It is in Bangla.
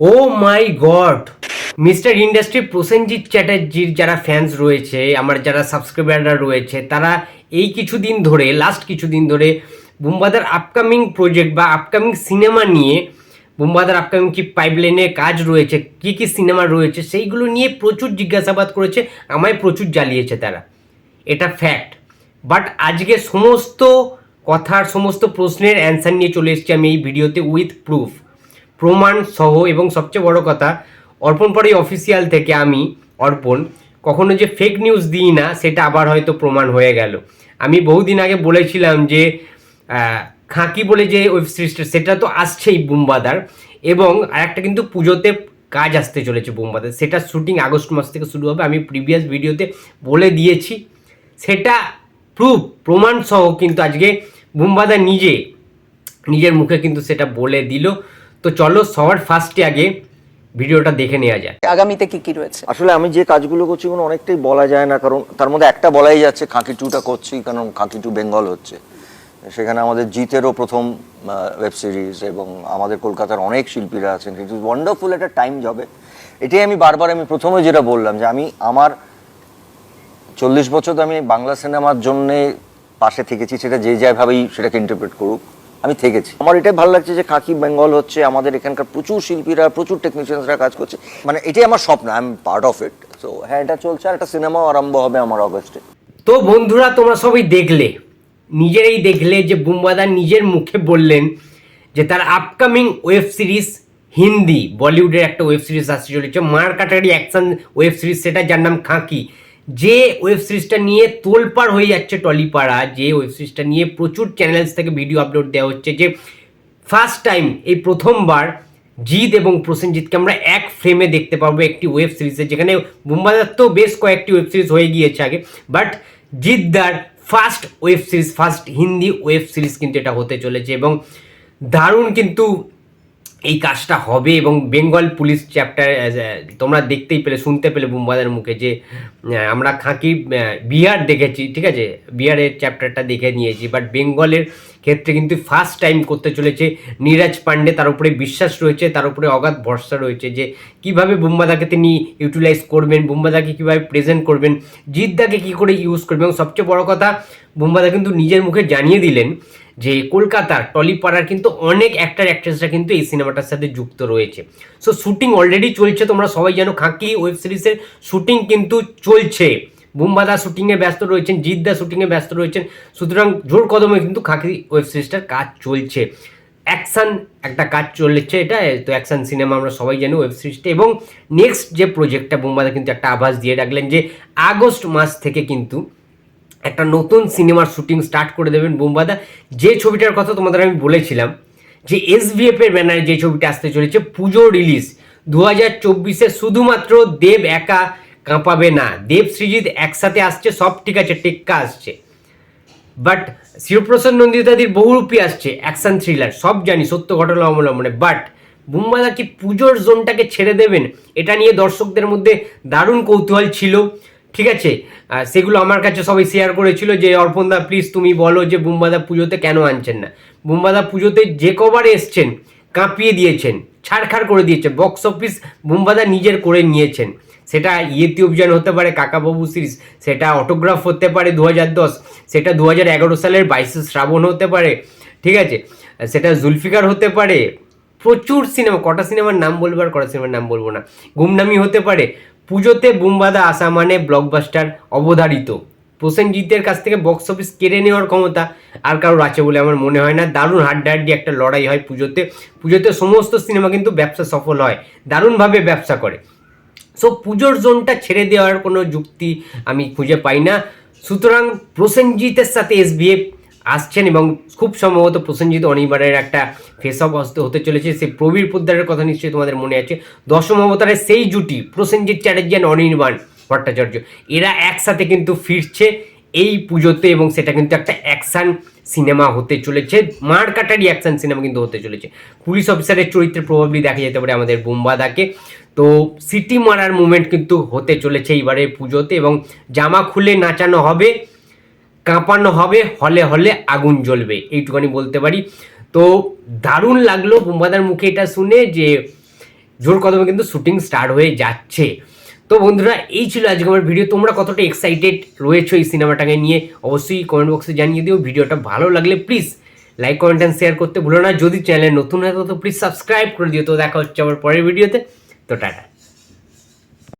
O my god. Mister industry Prosenjit চ্যাটার্জির যারা ফ্যান্স রয়েছে, আমার যারা সাবস্ক্রাইবাররা রয়েছে, তারা এই কিছুদিন ধরে লাস্ট কিছুদিন ধরে বুম্বাদার আপকামিং প্রজেক্ট বা আপকামিং সিনেমা নিয়ে, বুম্বাদার আপকামিং কি পাইপলাইনে কাজ রয়েছে, কি কি সিনেমা রয়েছে, সেইগুলো নিয়ে প্রচুর জিজ্ঞাসাবাদ করেছে, আমায় প্রচুর জ্বালিয়েছে তারা। এটা ফ্যাক্ট বাট আজকে সমস্ত কথার, সমস্ত প্রশ্নের অ্যান্সার নিয়ে চলে এসেছি আমি এই ভিডিওতে উইথ প্রুফ প্রমাণ সহ এবং সবচেয়ে বড় কথা, অর্পণ পরে অফিসিয়াল থেকে আমি, অর্পণ, কখনো যে ফেক নিউজ দিই না, সেটা আবার হয়তো প্রমাণ হয়ে গেল। আমি বহুদিন আগে বলেছিলাম যে খাঁকি বলে যে ওয়েব সিরিজটা সেটা তো আসছেই বুম্বাদার এবং আরেকটা কিন্তু পুজোতে কাজ আসতে চলেছে বুম্বাদার। সেটা শুটিং আগস্ট মাস থেকে শুরু হবে। আমি প্রিভিয়াস ভিডিওতে বলে দিয়েছি। সেটা প্রুফ প্রমাণ সহ কিন্তু আজকে বুম্বাদা নিজে, নিজের মুখে কিন্তু সেটা বলে দিল। তো চলো সবার ফার্স্টে আগে ভিডিওটা দেখে নেওয়া যায় আগামীতে কি কি রয়েছে? আসলে আমি যে কাজগুলো করছি কোনো অনেকটাই বলা যায় না কারণ তার মধ্যে একটা বলাই যাচ্ছে খাঁকি টুটা করছি কারণ খাঁকি টু বেঙ্গল হচ্ছে। সেখানে আমাদের জিতেরও প্রথম ওয়েব সিরিজ এবং আমাদের কলকাতার অনেক শিল্পীরা আছেন। কিন্তু ওয়ান্ডারফুল একটা টাইম যাবে এটাই আমি বারবার আমি প্রথমে যেটা বললাম যে আমি আমার চল্লিশ বছর তো আমি বাংলা সিনেমার জন্যে পাশে থেকেছি সেটা যে যাইভাবেই সেটাকে ইন্টারপ্রেট করুক। আমি থেকেছি। আমার এটাই ভালো লাগছে যে খাকি বেঙ্গল হচ্ছে, আমাদের এখানকার প্রচুর শিল্পীরা, প্রচুর টেকনিশিয়ানসরা কাজ করছে। মানে এটাই আমার স্বপ্ন I am part of it so হ্যাঁ এটা চলছে, আর একটা সিনেমাও আরম্ভ হবে আমার অগস্টে তো বন্ধুরা, তোমরা সবাই দেখলে, নিজেরাই দেখলে যে বুম্বাদা নিজের মুখে বললেন যে তার আপকামিং ওয়েব সিরিজ হিন্দি, বলিউডের একটা ওয়েব সিরিজ আসতে চলেছে, মার কাটারি অ্যাকশন ওয়েব সিরিজ সেটা যার নাম খাঁকি। যে ওয়েব সিরিজটা নিয়ে তোলপাড় হয়ে যাচ্ছে টলিপাড়া, যে ওয়েব সিরিজটা নিয়ে প্রচুর চ্যানেলস থেকে ভিডিও আপলোড দেওয়া হচ্ছে, যে ফার্স্ট টাইম এই প্রথমবার জিৎ এবং প্রসেনজিৎকে আমরা এক ফ্রেমে দেখতে পাবো একটি ওয়েব সিরিজে যেখানে বুম্বাদার তো বেশ কয়েকটি ওয়েব সিরিজ হয়ে গিয়েছে আগে but জিদ্দার first web series first Hindi web series কিন্তু এটা হতে চলেছে এবং দারুণ কিন্তু এই কাজটা হবে এবং বেঙ্গল পুলিশ চ্যাপ্টার তোমরা দেখতেই পেলে, শুনতে পেলে বুম্বাদের মুখে যে আমরা খাঁকি বিহার দেখেছি, ঠিক আছে? বিহারের চ্যাপ্টারটা দেখে নিয়েছি বাট বেঙ্গলের ক্ষেত্রে কিন্তু ফার্স্ট টাইম করতে চলেছে নীরাজ পান্ডে, তার উপরে বিশ্বাস রয়েছে, তার উপরে অগাধ ভরসা রয়েছে যে, কীভাবে বুম্বাদাকে তিনি ইউটিলাইজ করবেন, বুম্বাদাকে কীভাবে প্রেজেন্ট করবেন, জিদ্দাকে কি করে ইউজ করবেন, এবং সবচেয়ে বড় কথা, বুম্বাদা কিন্তু নিজের মুখে জানিয়ে দিলেন যে কলকাতার টলিপাড়ার কিন্তু অনেক অ্যাক্টার অ্যাক্ট্রেসরা কিন্তু এই সিনেমাটার সাথে যুক্ত রয়েছে। সো শুটিং অলরেডি চলছে, তোমরা সবাই জানো খাঁকি ওয়েব সিরিজের শুটিং কিন্তু চলছে। বুম্বাদা শুটিংয়ে ব্যস্ত রয়েছেন, জিদ্দা শুটিংয়ে ব্যস্ত রয়েছেন, সুতরাং জোর কদমে কিন্তু খাঁকি ওয়েব সিরিজটার কাজ চলছে। অ্যাকশন একটা কাজ চলেছে এটা, তো অ্যাকশন সিনেমা আমরা সবাই জানি ওয়েব সিরিজটা এবং নেক্সট যে প্রজেক্টটা বুম্বাদা কিন্তু একটা আভাস দিয়ে রাখলেন যে আগস্ট মাস থেকে কিন্তু একটা নতুন সিনেমার শুটিং স্টার্ট করে দেবেন বোম্বাদা। যে ছবিটার কথা তোমাদের আমি বলেছিলাম, যে এসভিএফ এর ব্যানারে যে ছবিটা আসতে চলেছে, পুজো রিলিজ দু হাজার চব্বিশে শুধুমাত্র দেব একা কাঁপাবে না। দেব, সৃজিৎ একসাথে আসছে, সব ঠিক আছে, টেক্কা আসছে। বাট শিবপ্রসাদ নন্দিতাদির বহুরূপী আসছে অ্যাকশন থ্রিলার সব জানি, সত্য ঘটনা অবলম্বনে। বাট বুম্বাদা কি পুজোর জোনটাকে ছেড়ে দেবেন? এটা নিয়ে দর্শকদের মধ্যে দারুণ কৌতূহল ছিল। ঠিক আছে? সেগুলো আমার কাছে সবাই শেয়ার করেছিল যে, অর্পণদা প্লিজ তুমি বলো যে, বুম্বাদা পুজোতে কেন আনছেন না? বুম্বাদা পুজোতে যে কবার এসছেন, কাঁপিয়ে দিয়েছেন, ছাড়খাড় করে দিয়েছে বক্স অফিস বুম্বাদা নিজের করে নিয়েছেন। সেটা ইয়েতি অভিযান হতে পারে, কাকাবাবু সিরিজ সেটা অটোগ্রাফ হতে পারে দু দশ, সেটা দু হাজার এগারো সালের বাইশে শ্রাবণ হতে পারে, ঠিক আছে? সেটা জুলফিকার হতে পারে, প্রচুর সিনেমা কটা সিনেমার নাম বলব আর কটা সিনেমার নাম বলব না, গুমনামি হতে পারে পুজোতে বুম্বাদা আসা মানে ব্লকবাস্টার অবধারিত। প্রসেনজিতের কাছ থেকে বক্স অফিস কেড়ে নেওয়ার ক্ষমতা আর কারোর আছে বলে আমার মনে হয় না। দারুণ হাড্ডাহাড্ডি একটা লড়াই হয় পুজোতে। পুজোতে সমস্ত সিনেমা কিন্তু ব্যবসা সফল হয়, দারুণভাবে ব্যবসা করে। সো পুজোর জোনটা ছেড়ে দেওয়ার কোনো যুক্তি আমি খুঁজে পাই না। সুতরাং প্রসেনজিতের সাথে এস এসবিএফ আসছেন এবং খুব সম্ভবত প্রসেনজিৎ অনিবারের একটা ফেস অফ হতে চলেছে। সেই প্রবীর পোদ্দারের কথা নিশ্চয়ই তোমাদের মনে আছে। দশম অবতারের সেই জুটি, প্রসেনজিৎ চ্যাটার্জি আর অনির্বাণ ভট্টাচার্য, এরা একসাথে কিন্তু ফিরছে এই পুজোতে এবং সেটা কিন্তু একটা অ্যাকশন সিনেমা হতে চলেছে। মার কাটারি অ্যাকশন সিনেমা কিন্তু হতে চলেছে। পুলিশ অফিসারের চরিত্রে প্রভাবলি দেখা যেতে পারে আমাদের বোম্বাদাকে তো সিটি মারার মুভমেন্ট কিন্তু হতে চলেছে এইবারের পুজোতে এবং জামা খুলে নাচানো হবে। কাঁপানো হবে, হলে হলে আগুন জ্বলবে এইটুখানি বলতে পারি। তো দারুণ লাগল বুম্বাদার মুখে এটা শুনে যে জোর কদমে কিন্তু শুটিং স্টার্ট হয়ে যাচ্ছে। তো বন্ধুরা, এই ছিল আজকে আমার ভিডিও। তোমরা কতটা এক্সাইটেড রয়েছো এই সিনেমাটাকে নিয়ে, অবশ্যই কমেন্ট বক্সে জানিয়ে দিও। ভিডিওটা ভালো লাগলে please like comment and share করতে ভুলো না। যদি চ্যানেল নতুন হয় তো প্লিজ সাবস্ক্রাইব করে দিও। তো দেখা হচ্ছে আবার পরের ভিডিওতে। তো টাটা।